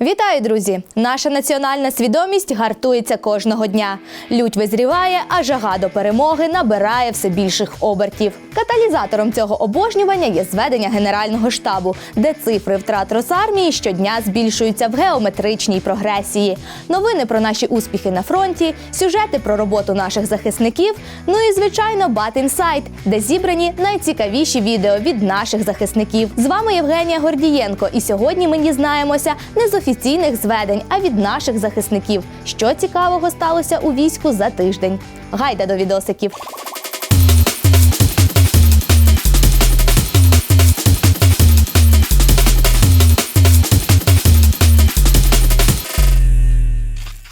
Вітаю, друзі! Наша національна свідомість гартується кожного дня. Лють визріває, а жага до перемоги набирає все більших обертів. Каталізатором цього обожнювання є зведення Генерального штабу, де цифри втрат Росармії щодня збільшуються в геометричній прогресії. Новини про наші успіхи на фронті, сюжети про роботу наших захисників. Ну і звичайно, Бат Інсайт, де зібрані найцікавіші відео від наших захисників. З вами Євгенія Гордієнко, і сьогодні ми дізнаємося не офіційних зведень, а від наших захисників, що цікавого сталося у війську за тиждень. Гайда до відосиків.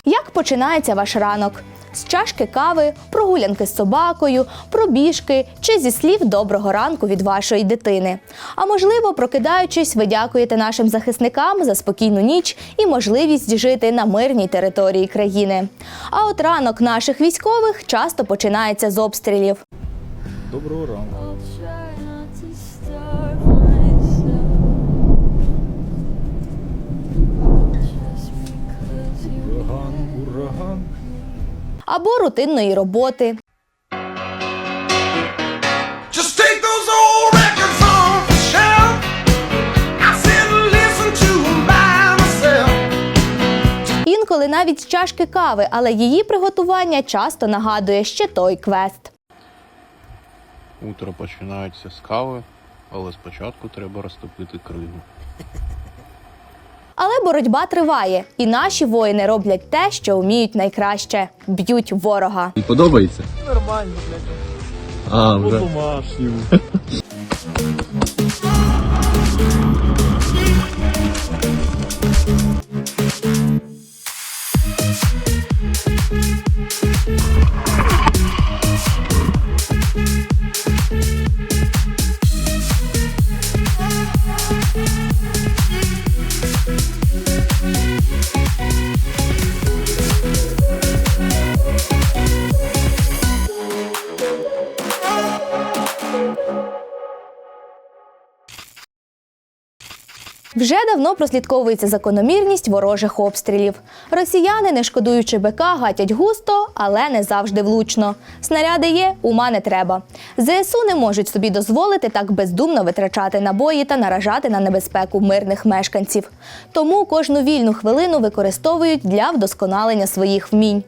Як починається ваш ранок? З чашки кави, прогулянки з собакою, пробіжки чи зі слів доброго ранку від вашої дитини. А можливо, прокидаючись, ви дякуєте нашим захисникам за спокійну ніч і можливість жити на мирній території країни. А от ранок наших військових часто починається з обстрілів. Доброго ранку. Ураган, ураган. Або рутинної роботи. Інколи навіть з чашки кави, але її приготування часто нагадує ще той квест. Утро починається з кави, але спочатку треба розтопити кригу. Але боротьба триває, і наші воїни роблять те, що вміють найкраще б'ють ворога. І подобається? Нормально, блядь. А, По вже. домашньому. Вже давно прослідковується закономірність ворожих обстрілів. Росіяни, не шкодуючи БК, гатять густо, але не завжди влучно. Снаряди є, ума не треба. ЗСУ не можуть собі дозволити так бездумно витрачати набої та наражати на небезпеку мирних мешканців. Тому кожну вільну хвилину використовують для вдосконалення своїх вмінь.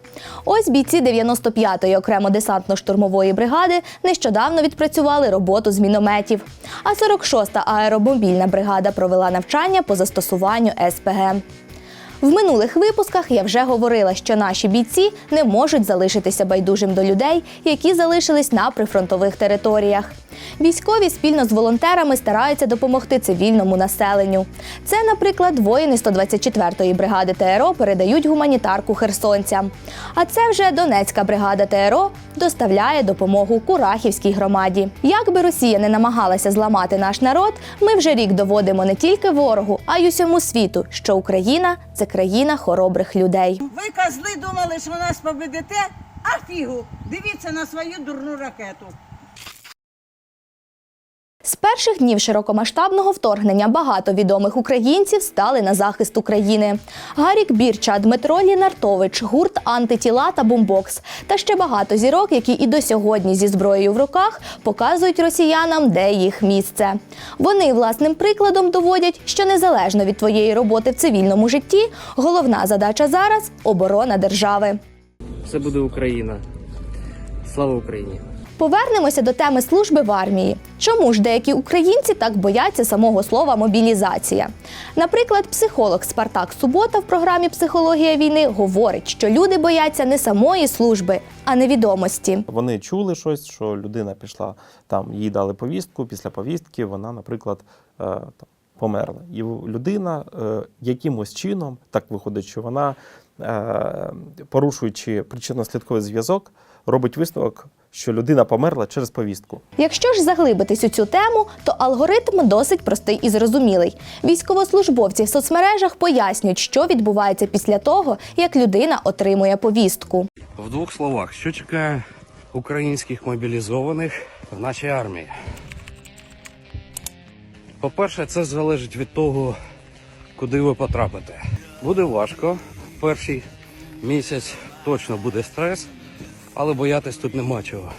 Ось бійці 95-ї окремо десантно-штурмової бригади нещодавно відпрацювали роботу з мінометів. А 46-та аеромобільна бригада провела навчання по застосуванню СПГ. В минулих випусках я вже говорила, що наші бійці не можуть залишитися байдужим до людей, які залишились на прифронтових територіях. Військові спільно з волонтерами стараються допомогти цивільному населенню. Це, наприклад, воїни 124-ї бригади ТРО передають гуманітарку херсонцям. А це вже Донецька бригада ТРО доставляє допомогу Курахівській громаді. Як би Росія не намагалася зламати наш народ, ми вже рік доводимо не тільки ворогу, а й усьому світу, що Україна це країна хоробрих людей. Ви козли думали, що нас победите, а фігу. Дивіться на свою дурну ракету. З перших днів широкомасштабного вторгнення багато відомих українців стали на захист України. Гарік Бірча, Дмитро Лінартович, гурт Антитіла та Бумбокс та ще багато зірок, які і до сьогодні зі зброєю в руках показують росіянам, де їх місце. Вони власним прикладом доводять, що незалежно від твоєї роботи в цивільному житті, головна задача зараз оборона держави. Все буде Україна. Слава Україні! Повернемося до теми служби в армії. Чому ж деякі українці так бояться самого слова мобілізація? Наприклад, психолог Спартак Субота в програмі Психологія війни говорить, що люди бояться не самої служби, а невідомості. Вони чули щось, що людина пішла там, їй дали повістку. Після повістки вона, наприклад, е, там, померла. І людина е, якимось чином, так виходить, що вона, е, порушуючи причинно-слідковий зв'язок, робить висновок, що людина померла через повістку. Якщо ж заглибитись у цю тему, то алгоритм досить простий і зрозумілий. Військовослужбовці в соцмережах пояснюють, що відбувається після того, як людина отримує повістку. В двох словах, що чекає українських мобілізованих в нашій армії? По-перше, це залежить від того, куди ви потрапите. Буде важко. Перший місяць точно буде стрес, але боятись тут нема чого.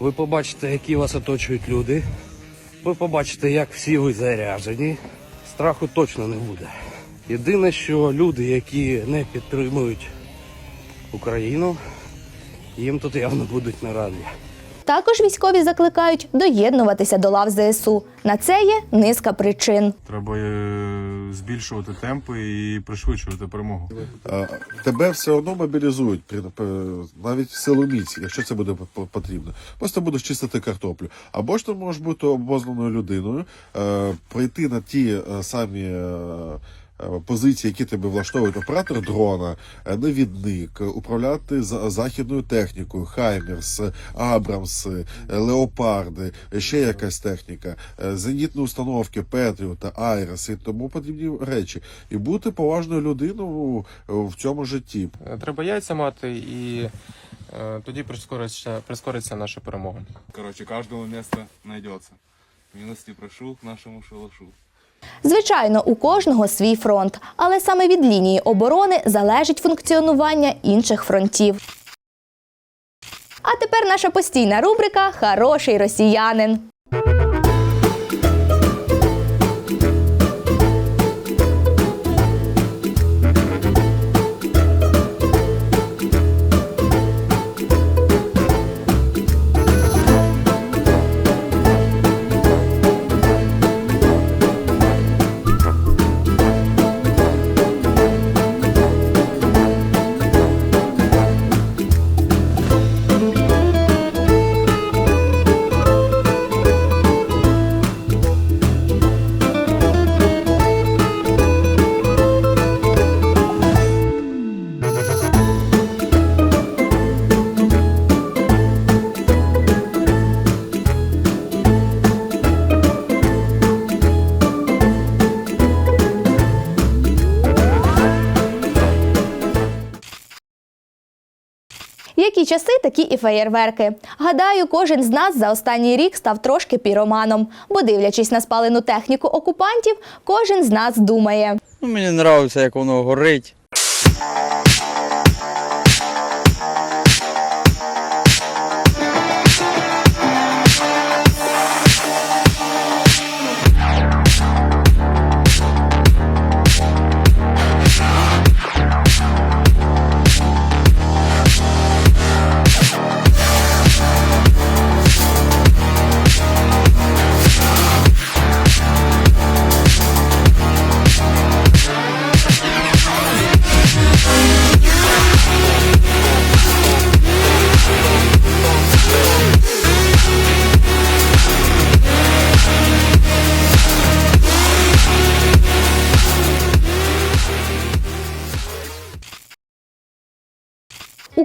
Ви побачите, які вас оточують люди. Ви побачите, як всі ви заряджені. Страху точно не буде. Єдине, що люди, які не підтримують Україну, їм тут явно будуть не раді. Також військові закликають доєднуватися до лав ЗСУ. На це є низка причин. Треба е, збільшувати темпи і пришвидшувати перемогу. Е, Тебе все одно мобілізують навіть силоміці, якщо це буде по- потрібно. Просто будеш чистити картоплю. Або ж ти можеш бути обознаною людиною, е, прийти на ті е, самі. Е, Позиції, які тебе влаштовують оператор дрона, е, навідник, е, управляти за- західною технікою, Хаймерс, Абрамс, Леопарди, ще якась техніка, зенітні установки, Петріота, Айрес і тому подібні речі. І бути поважною людиною в цьому житті. Треба яйця мати, і тоді прискориться, прискориться наша перемога. Коротше, кожному місце знайдеться. Милості прошу к нашому шалашу. Звичайно, у кожного свій фронт, але саме від лінії оборони залежить функціонування інших фронтів. А тепер наша постійна рубрика Хороший росіянин. Які часи, такі і феєрверки. Гадаю, кожен з нас за останній рік став трошки піроманом, бо дивлячись на спалену техніку окупантів, кожен з нас думає. Ну, мені подобається, як воно горить.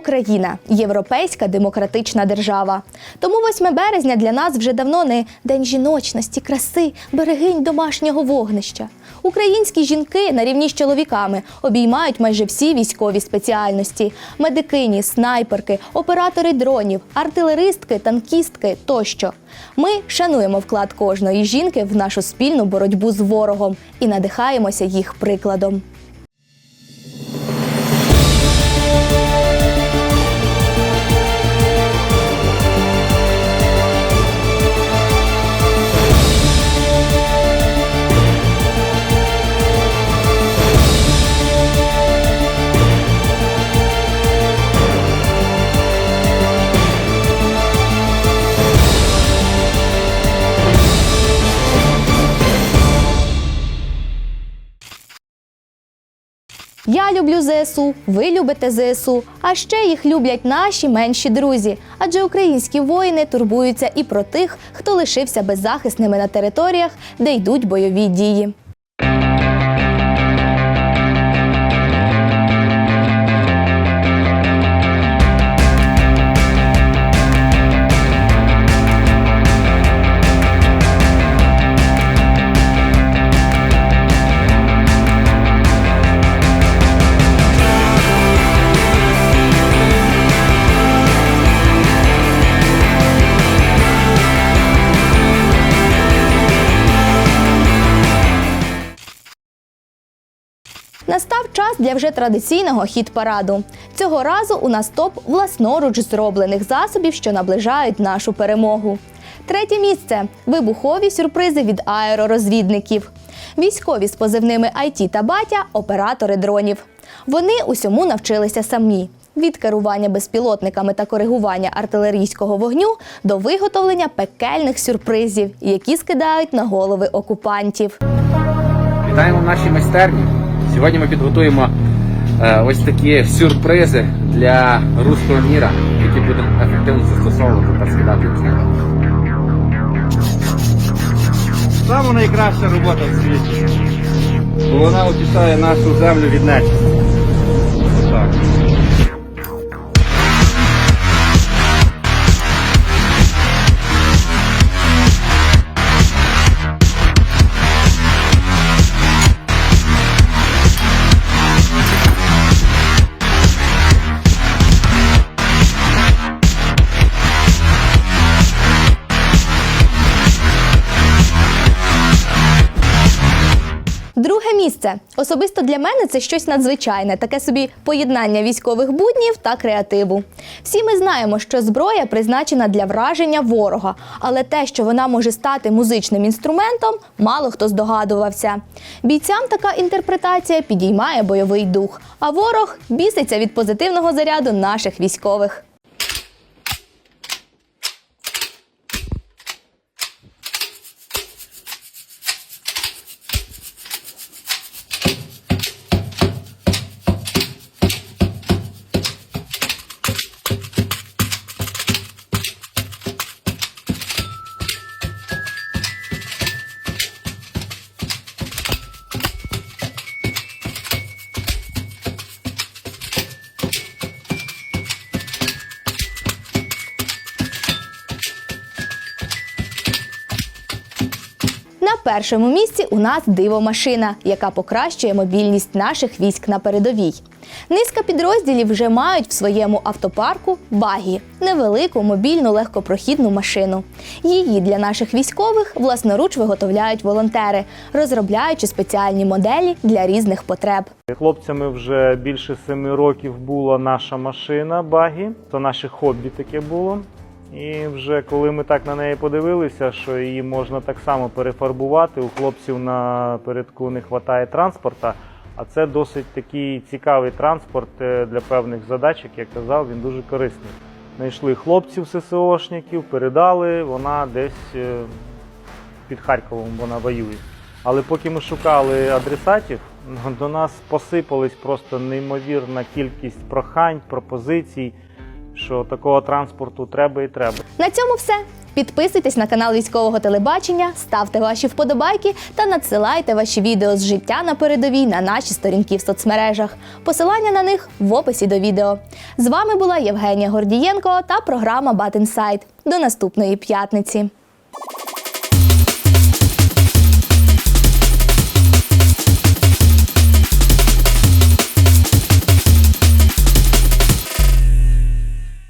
Україна європейська демократична держава. Тому 8 березня для нас вже давно не день жіночності, краси, берегинь домашнього вогнища. Українські жінки на рівні з чоловіками обіймають майже всі військові спеціальності: медикині, снайперки, оператори дронів, артилеристки, танкістки тощо. Ми шануємо вклад кожної жінки в нашу спільну боротьбу з ворогом і надихаємося їх прикладом. Люблю ЗСУ, ви любите ЗСУ, а ще їх люблять наші менші друзі. Адже українські воїни турбуються і про тих, хто лишився беззахисними на територіях, де йдуть бойові дії. Настав час для вже традиційного хіт-параду. Цього разу у нас топ власноруч зроблених засобів, що наближають нашу перемогу. Третє місце вибухові сюрпризи від аеророзвідників. Військові з позивними IT та батя оператори дронів. Вони усьому навчилися самі. Від керування безпілотниками та коригування артилерійського вогню до виготовлення пекельних сюрпризів, які скидають на голови окупантів. Вітаємо в нашій майстерні. Сьогодні ми підготуємо е, ось такі сюрпризи для руського міра, які будемо ефективно застосовувати та скидати. Саме найкраща робота в світі. Бо вона очищає нашу землю від нечисті. Місце. Особисто для мене це щось надзвичайне, таке собі поєднання військових буднів та креативу. Всі ми знаємо, що зброя призначена для враження ворога, але те, що вона може стати музичним інструментом, мало хто здогадувався. Бійцям така інтерпретація підіймає бойовий дух, а ворог біситься від позитивного заряду наших військових. Першому місці у нас дивомашина, яка покращує мобільність наших військ на передовій. Низка підрозділів вже мають в своєму автопарку багі невелику мобільну легкопрохідну машину. Її для наших військових власноруч виготовляють волонтери, розробляючи спеціальні моделі для різних потреб. Хлопцями вже більше семи років була наша машина багі. Це наше хобі таке було. І вже коли ми так на неї подивилися, що її можна так само перефарбувати, у хлопців на передку не вистачає транспорта. А це досить такий цікавий транспорт е, для певних задач, як я казав, він дуже корисний. Знайшли хлопців ССОшників, передали, вона десь е, під Харковом вона воює. Але поки ми шукали адресатів, до нас посипались просто неймовірна кількість прохань, пропозицій, що такого транспорту треба і треба. На цьому все. Підписуйтесь на канал військового телебачення, ставте ваші вподобайки та надсилайте ваші відео з життя на передовій на наші сторінки в соцмережах. Посилання на них в описі до відео. З вами була Євгенія Гордієнко та програма Батинсайд. До наступної п'ятниці.